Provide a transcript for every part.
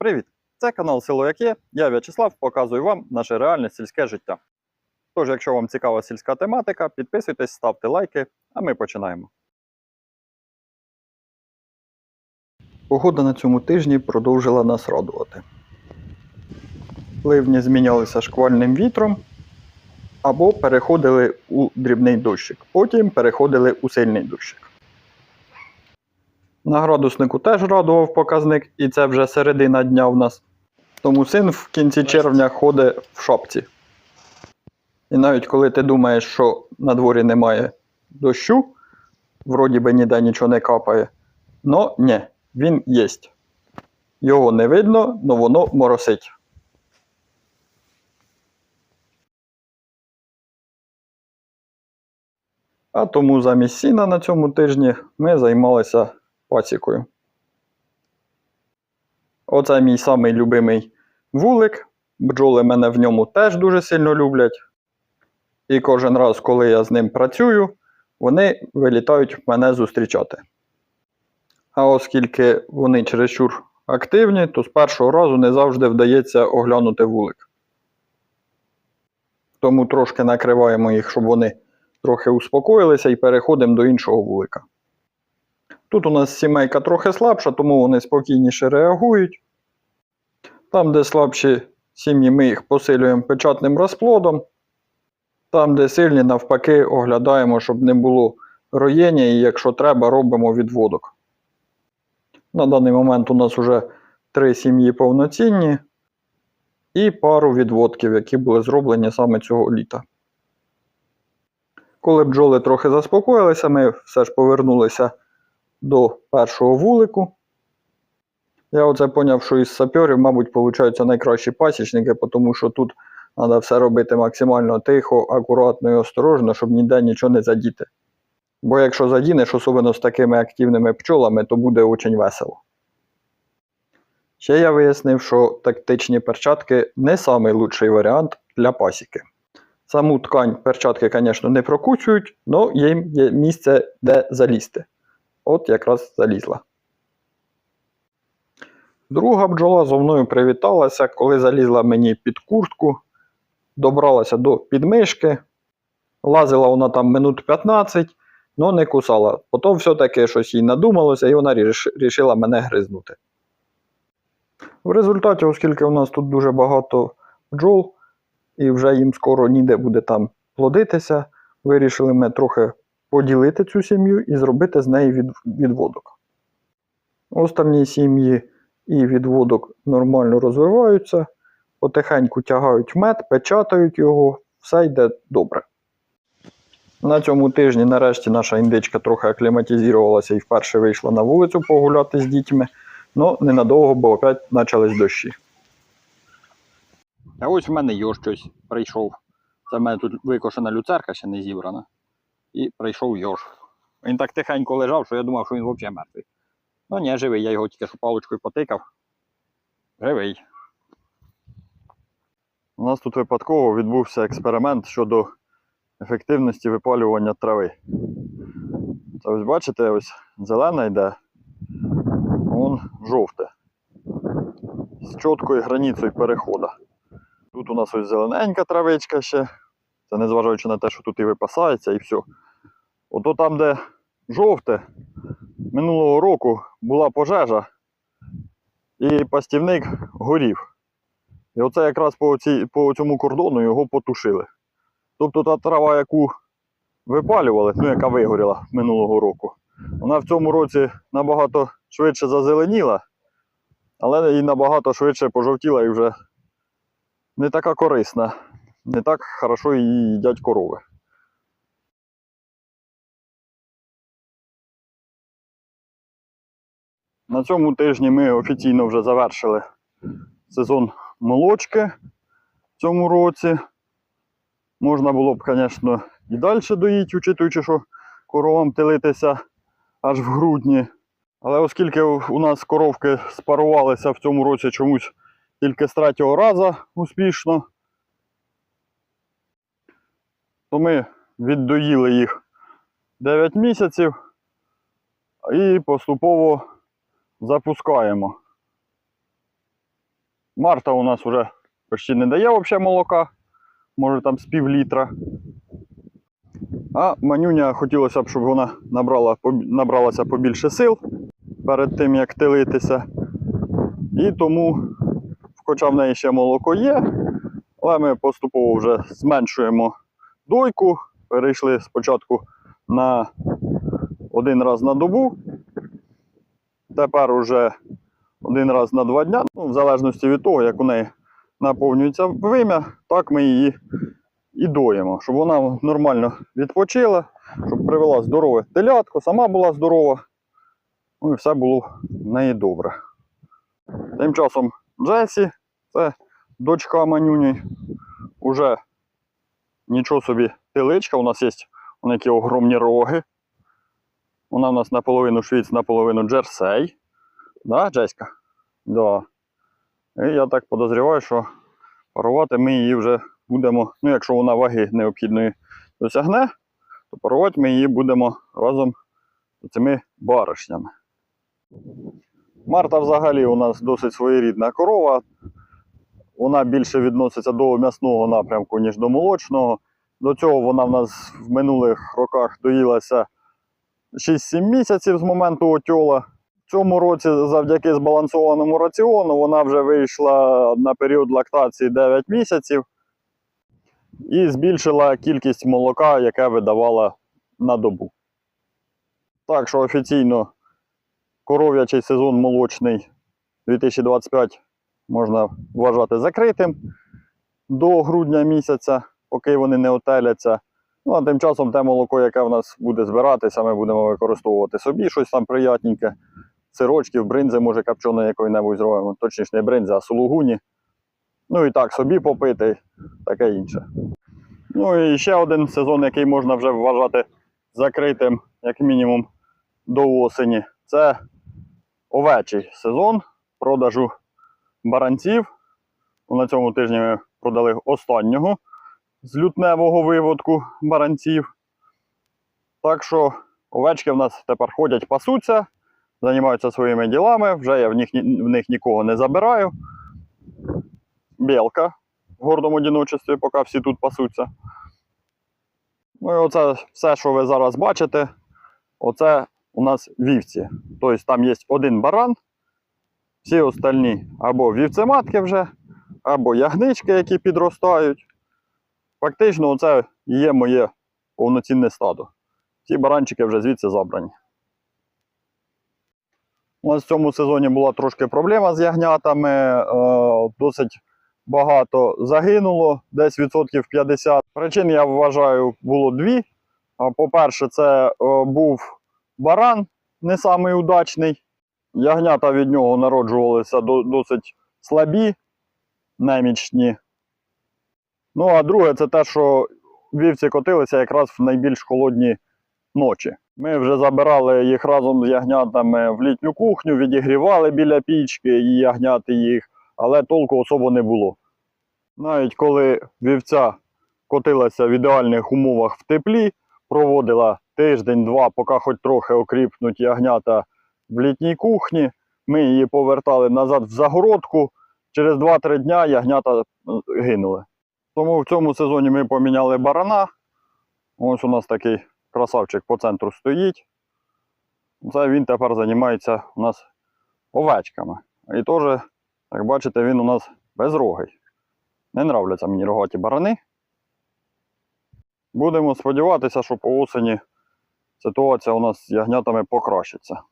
Привіт! Це канал Село Як. Я В'ячеслав, показую вам наше реальне сільське життя. Тож, якщо вам цікава сільська тематика, підписуйтесь, ставте лайки, а ми починаємо. Погода на цьому тижні продовжила нас радувати. Ливні змінялися шквальним вітром або переходили у дрібний дощик, потім переходили у сильний дощик. На градуснику теж радував показник, і це вже середина дня в нас. Тому син в кінці червня ходить в шапці. І навіть коли ти думаєш, що на дворі немає дощу, вроді би ніде нічого не капає, но ні, він єсть. Його не видно, але воно моросить. А тому замість сіна на цьому тижні ми займалися пасікою. Оце мій самий любимий вулик. Бджоли мене в ньому теж дуже сильно люблять. І кожен раз, коли я з ним працюю, вони вилітають мене зустрічати. А оскільки вони чересчур активні, то з першого разу не завжди вдається оглянути вулик. Тому трошки накриваємо їх, щоб вони трохи успокоїлися і переходимо до іншого вулика. Тут у нас сімейка трохи слабша, тому вони спокійніше реагують. Там, де слабші сім'ї, ми їх посилюємо печатним розплодом. Там, де сильні, навпаки, оглядаємо, щоб не було роєння, і якщо треба, робимо відводок. На даний момент у нас вже три сім'ї повноцінні і пару відводків, які були зроблені саме цього літа. Коли бджоли трохи заспокоїлися, ми все ж повернулися до першого вулику. Я оце поняв, що із саперів, мабуть, получаються найкращі пасічники, тому що тут треба все робити максимально тихо, акуратно і осторожно, щоб ніде нічого не задіти. Бо якщо задінеш, особливо з такими активними пчолами, то буде дуже весело. Ще я вияснив, що тактичні перчатки не найкращий варіант для пасіки. Саму ткань перчатки, звісно, не прокучують, але є місце, де залізти. От якраз залізла. Друга бджола зо мною привіталася, коли залізла мені під куртку, добралася до підмишки. Лазила вона там минут 15, але не кусала. Потім все-таки щось їй надумалося, і вона вирішила мене гризнути. В результаті, оскільки у нас тут дуже багато бджол, і вже їм скоро ніде буде там плодитися, вирішили ми трохи поділити цю сім'ю і зробити з неї від, відводок. Останні сім'ї і відводок нормально розвиваються, потихеньку тягають мед, печатають його, все йде добре. На цьому тижні нарешті наша індичка трохи акліматизувалася і вперше вийшла на вулицю погуляти з дітьми, але ненадовго, бо опять почались дощі. А ось в мене йо щось прийшов. Це в мене тут викошена люцерка ще не зібрана. І прийшов йош. Він так тихенько лежав, що я думав, що він взагалі мертвий. Ну ні, живий, я його тільки що паличкою потикав. Живий. У нас тут випадково відбувся експеримент щодо ефективності випалювання трави. Це ось бачите, ось зелена йде, вон жовте. З чіткою границею переходу. Тут у нас ось зелененька травичка ще. Це незважаючи на те, що тут і випасається, і все. Ото там, де жовте, минулого року була пожежа, і пастівник горів. І оце якраз по, цій, по цьому кордону його потушили. Тобто та трава, яку випалювали, ну яка вигоріла минулого року, вона в цьому році набагато швидше зазеленіла, але і набагато швидше пожовтіла і вже не така корисна, не так хорошо її їдять корови. На цьому тижні ми офіційно вже завершили сезон молочки в цьому році. Можна було б, звісно, і далі доїти, учитуючи, що коровам телитися аж в грудні. Але оскільки у нас коровки спарувалися в цьому році чомусь тільки з третього разу успішно, то ми віддоїли їх 9 місяців і поступово запускаємо. Марта у нас вже почти не дає взагалі молока, може там з пів літра. А манюня хотілося б, щоб вона набрала, набралася побільше сил перед тим, як тилитися. І тому, хоча в неї ще молоко є, але ми поступово вже зменшуємо дойку. Перейшли спочатку на один раз на добу. Тепер уже один раз на два дня. Ну, в залежності від того, як у неї наповнюється вим'я, так ми її і доїмо, щоб вона нормально відпочила, щоб привела здорове телятко, сама була здорова. Ну і все було в неї добре. Тим часом Джесі, це дочка Манюні, уже нічого собі теличка. У нас є вон які огромні роги. Вона у нас наполовину швіц, наполовину джерсей. Да, Джеська? Да. І я так подозріваю, що парувати ми її вже будемо, ну якщо вона ваги необхідної досягне, то парувати ми її будемо разом з цими баришнями. Марта взагалі у нас досить своєрідна корова. Вона більше відноситься до м'ясного напрямку, ніж до молочного. До цього вона в нас в минулих роках доїлася 6-7 місяців з моменту отьола. В цьому році, завдяки збалансованому раціону, вона вже вийшла на період лактації 9 місяців і збільшила кількість молока, яке видавала на добу. Так що офіційно коров'ячий сезон молочний 2025 можна вважати закритим до грудня місяця, поки вони не отеляться. Ну, а тим часом те молоко, яке в нас буде збиратися, ми будемо використовувати собі щось там приятненьке. Сирочків, бринзи, може, копченої якої-небудь зробимо. Точніше, не бринзи, а сулугуні. Ну і так, собі попити, таке інше. Ну і ще один сезон, який можна вже вважати закритим, як мінімум, до осені. Це овечий сезон продажу баранців. На цьому тижні ми продали останнього з лютневого виводку баранців. Так що овечки в нас тепер ходять, пасуться, займаються своїми ділами. Вже я в них, в них нікого не забираю. Білка в гордому одиночестві, поки всі тут пасуться. Ну і оце все, що ви зараз бачите, оце у нас вівці. Тобто там є один баран, всі остальні або вівцематки вже, або ягнички, які підростають. Фактично, оце і є моє повноцінне стадо. Ці баранчики вже звідси забрані. У нас в цьому сезоні була трошки проблема з ягнятами. е, Досить багато загинуло, десь відсотків 50. Причин, я вважаю, було дві. По-перше, це е, був баран не самий удачний. Ягнята від нього народжувалися досить слабі, немічні. Ну, а друге, це те, що вівці котилися якраз в найбільш холодні ночі. Ми вже забирали їх разом з ягнятами в літню кухню, відігрівали біля пічки і ягняти їх, але толку особо не було. Навіть коли вівця котилася в ідеальних умовах в теплі, проводила тиждень-два, поки хоч трохи окріпнуть ягнята в літній кухні, ми її повертали назад в загородку. Через 2-3 дня ягнята е, гинули. Тому в цьому сезоні ми поміняли барана. Ось у нас такий красавчик по центру стоїть. Це він тепер займається у нас овечками. І теж, як бачите, він у нас безрогий. Не нравляться мені рогаті барани. Будемо сподіватися, що по осені ситуація у нас з ягнятами покращиться.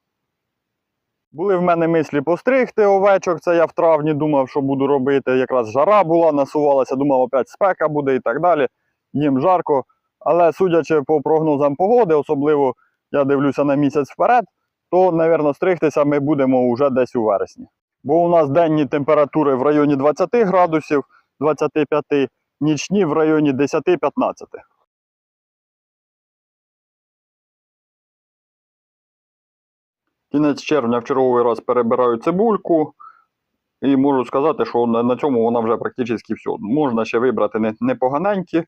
Були в мене мислі постригти овечок, це я в травні думав, що буду робити. Якраз жара була, насувалася, думав, опять спека буде і так далі. Їм жарко. Але судячи по прогнозам погоди, особливо я дивлюся на місяць вперед, то, мабуть, стригтися ми будемо вже десь у вересні. Бо у нас денні температури в районі 20 градусів, 25, нічні в районі 10-15. Кінець червня в черговий раз перебираю цибульку. І можу сказати, що на, цьому вона вже практично все. Можна ще вибрати не, непоганенькі,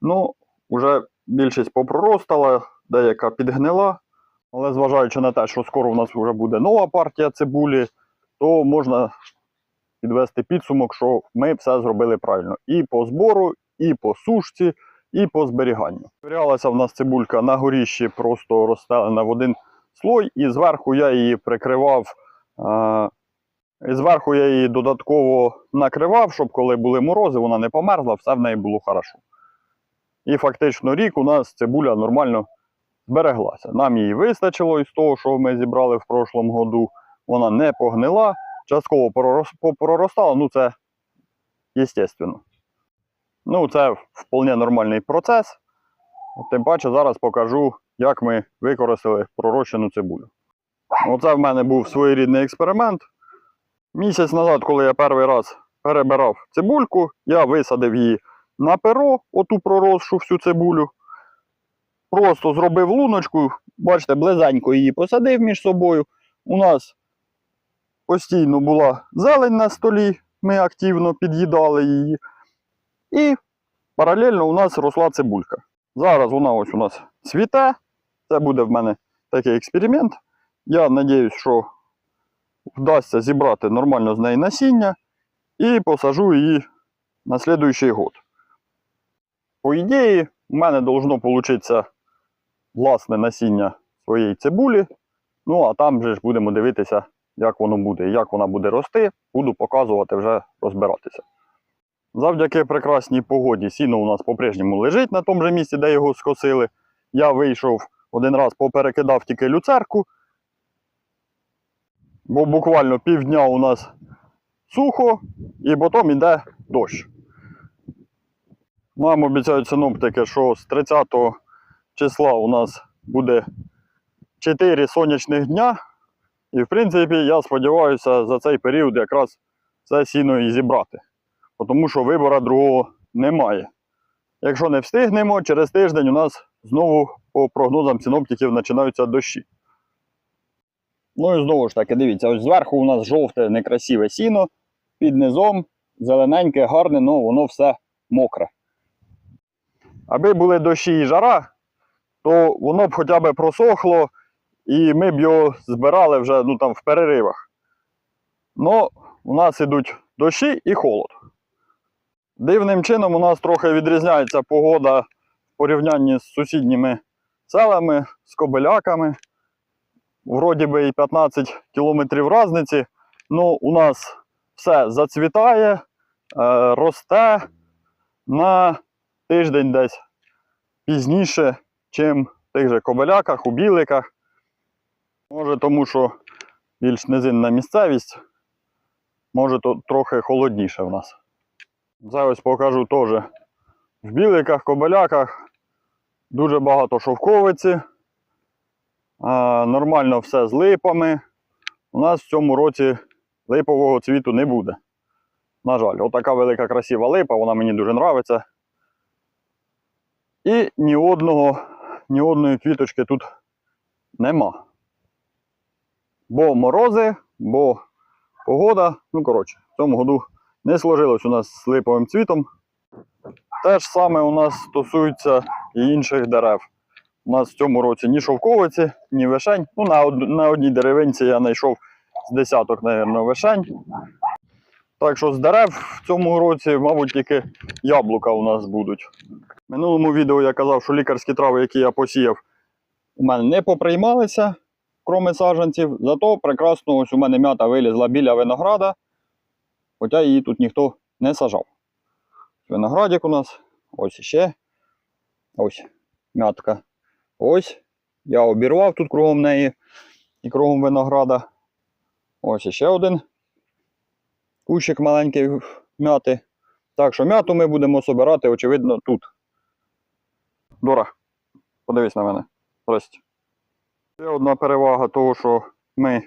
ну, вже більшість попроростала, деяка підгнила. Але зважаючи на те, що скоро у нас вже буде нова партія цибулі, то можна підвести підсумок, що ми все зробили правильно. І по збору, і по сушці, і по зберіганню. Зберігалася в нас цибулька на горіщі, просто розстелена в один слой, і зверху я її прикривав. І зверху я її додатково накривав, щоб коли були морози, вона не померзла, все в неї було хорошо. І фактично рік у нас цибуля нормально збереглася. Нам її вистачило із того, що ми зібрали в прошлому году. Вона не погнила, частково проростала, ну це естественно. Ну, це вполне нормальний процес. Тим паче зараз покажу, як ми використали пророщену цибулю. Оце в мене був своєрідний експеримент. Місяць назад, коли я перший раз перебирав цибульку, я висадив її на перо, оту проросшу всю цибулю. Просто зробив луночку, бачите, близенько її посадив між собою. У нас постійно була зелень на столі, ми активно під'їдали її. І паралельно у нас росла цибулька. Зараз вона ось у нас цвіте. Це буде в мене такий експеримент. Я сподіваюся, що вдасться зібрати нормально з неї насіння і посажу її на слідуючий год. По ідеї, у мене должно получитися власне насіння своєї цибулі. Ну, а там же ж будемо дивитися, як воно буде, як вона буде рости. Буду показувати, вже розбиратися. Завдяки прекрасній погоді сіно у нас по-прежньому лежить на тому же місці, де його скосили. Я вийшов один раз, поперекидав тільки люцерку, бо буквально півдня у нас сухо, і потім йде дощ. Нам обіцяють синоптики, що з 30 числа у нас буде 4 сонячних дня. І, в принципі, я сподіваюся за цей період якраз це сіно і зібрати. Тому що вибору другого немає. Якщо не встигнемо, через тиждень у нас знову по прогнозам синоптиків починаються дощі. Ну і знову ж таки, дивіться, ось зверху у нас жовте некрасиве сіно, під низом зелененьке, гарне, але воно все мокре. Аби були дощі і жара, то воно б хоча б просохло, і ми б його збирали вже ну, там, в переривах. Ну, у нас ідуть дощі і холод. Дивним чином у нас трохи відрізняється погода порівнянні з сусідніми селами, з кобиляками. Вроді би і 15 кілометрів різниці. Ну, у нас все зацвітає, е, росте на тиждень десь пізніше, чим в тих же кобиляках, у біликах. Може, тому що більш низинна місцевість, може то трохи холодніше в нас. Ось покажу теж. В біликах, кобиляках дуже багато шовковиці. Нормально все з липами. У нас в цьому році липового цвіту не буде. На жаль, отака велика красива липа, вона мені дуже подобається. І ні одного, ні одної квіточки тут нема. Бо морози, бо погода. Ну, коротше, в цьому году не сложилось у нас з липовим цвітом. Те ж саме у нас стосується і інших дерев. У нас в цьому році ні шовковиці, ні вишень. Ну, на, од... на одній деревинці я знайшов з десяток, мабуть, вишень. Так що з дерев в цьому році, мабуть, тільки яблука у нас будуть. В минулому відео я казав, що лікарські трави, які я посіяв, у мене не поприймалися, кроме саджанців. Зато прекрасно ось у мене м'ята вилізла біля винограда, хоча її тут ніхто не сажав. Виноградик у нас, ось іще. Ось м'ятка. Ось. Я обірвав тут кругом неї і кругом винограда. Ось іще один кущик маленький м'яти. Так що м'яту ми будемо собирати, очевидно, тут. Дора, подивись на мене. Здрасте. Ще одна перевага того, що ми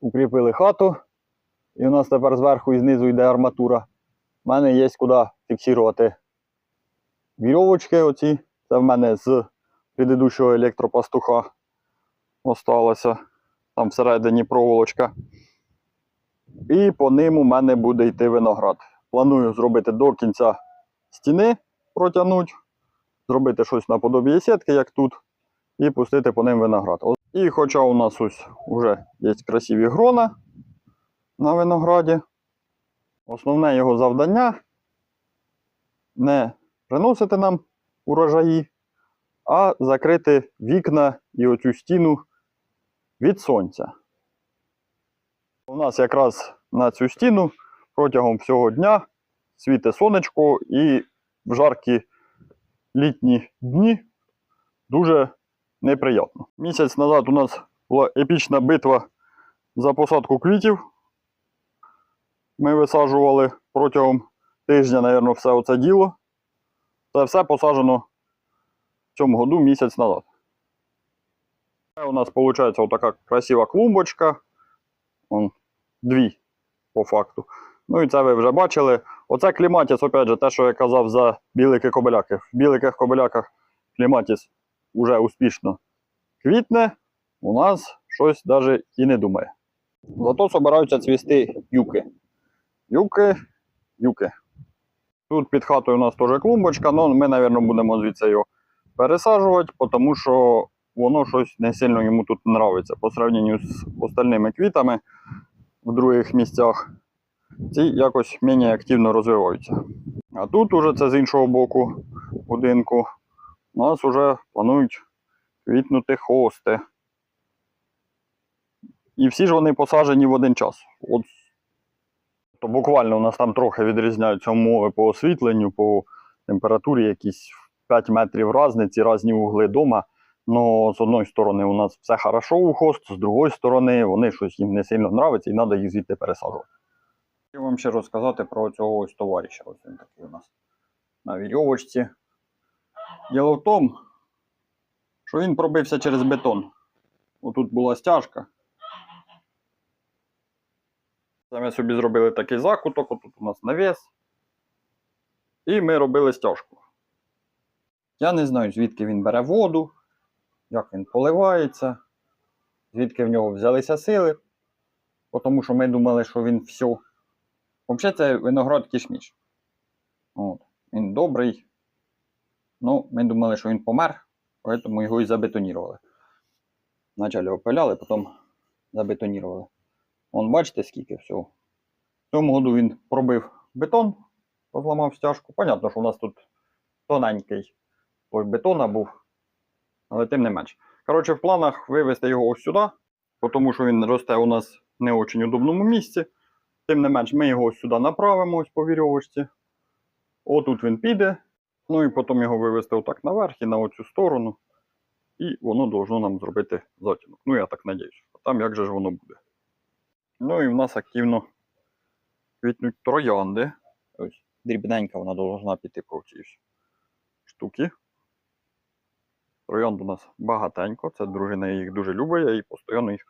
укріпили хату, і у нас тепер зверху і знизу йде арматура. У мене є куди фіксувати вірьовочки оці. Це в мене з предыдущого електропастуха осталося. Там всередині проволочка. І по ним у мене буде йти виноград. Планую зробити до кінця стіни, протягнути, зробити щось наподобі сітки, як тут, і пустити по ним виноград. І хоча у нас ось вже є красиві грона, на винограді. Основне його завдання не приносити нам урожаї, а закрити вікна і оцю стіну від сонця. У нас якраз на цю стіну протягом всього дня світе сонечко і в жаркі літні дні дуже неприємно. Місяць назад у нас була епічна битва за посадку квітів. Ми висаджували протягом тижня, мабуть, все оце діло. Це все посаджено в цьому году місяць назад. У нас виходить отака красива клумбочка. Вон, дві, по факту. Ну і це ви вже бачили. Оце кліматіс, опять же, те, що я казав за білики кобеляки. В біликих кобеляках кліматіс вже успішно квітне, у нас щось навіть і не думає. Зато збираються цвісти юки. Юки, юки. Тут під хатою у нас теж клумбочка, але ми, мабуть, будемо звідси його пересаджувати, тому що воно щось не сильно йому тут подобається. По сравненню з остальними квітами в других місцях. Ці якось менш активно розвиваються. А тут уже це з іншого боку будинку. У нас вже планують квітнути хости. І всі ж вони посаджені в один час. От, то буквально у нас там трохи відрізняються умови по освітленню, по температурі, якісь 5 метрів різниці, різні угли дома. Ну, з одної сторони, у нас все хорошо у хост, з другої сторони, вони щось їм не сильно нравиться і треба їх звідти пересаджувати. Хочу вам ще розказати про цього ось товариша. Ось він такий у нас на вірьовочці. Діло в тому, що він пробився через бетон. Отут була стяжка. Ми собі зробили такий закуток, отут у нас навіс. І ми робили стяжку. Я не знаю, звідки він бере воду, як він поливається, звідки в нього взялися сили. Тому що ми думали, що він все. Взагалі, це виноград кішміш. От. Він добрий. Ну, ми думали, що він помер, тому його і забетонірували. Вначалі опиляли, потім забетонірували. Вон, бачите, скільки всього. В цьому году він пробив бетон, розламав стяжку. Понятно, що у нас тут тоненький той бетона був, але тим не менш. Коротше, в планах вивезти його ось сюди, тому що він росте у нас в не очень удобному місці. Тим не менш, ми його ось сюди направимо ось по вірьовочці. Отут він піде. Ну і потім його вивезти отак наверх і на оцю сторону. І воно должно нам зробити затінок. Ну, я так надіюсь. А там як же ж воно буде. Ну і в нас активно квітнуть троянди. Ось дрібненька вона должна піти по цій штуки. Троянд у нас багатенько. Це дружина їх дуже любить, я їй постійно їх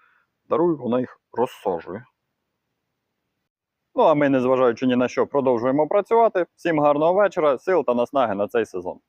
дарую, вона їх розсаджує. Ну, а ми, незважаючи ні на що, продовжуємо працювати. Всім гарного вечора, сил та наснаги на цей сезон.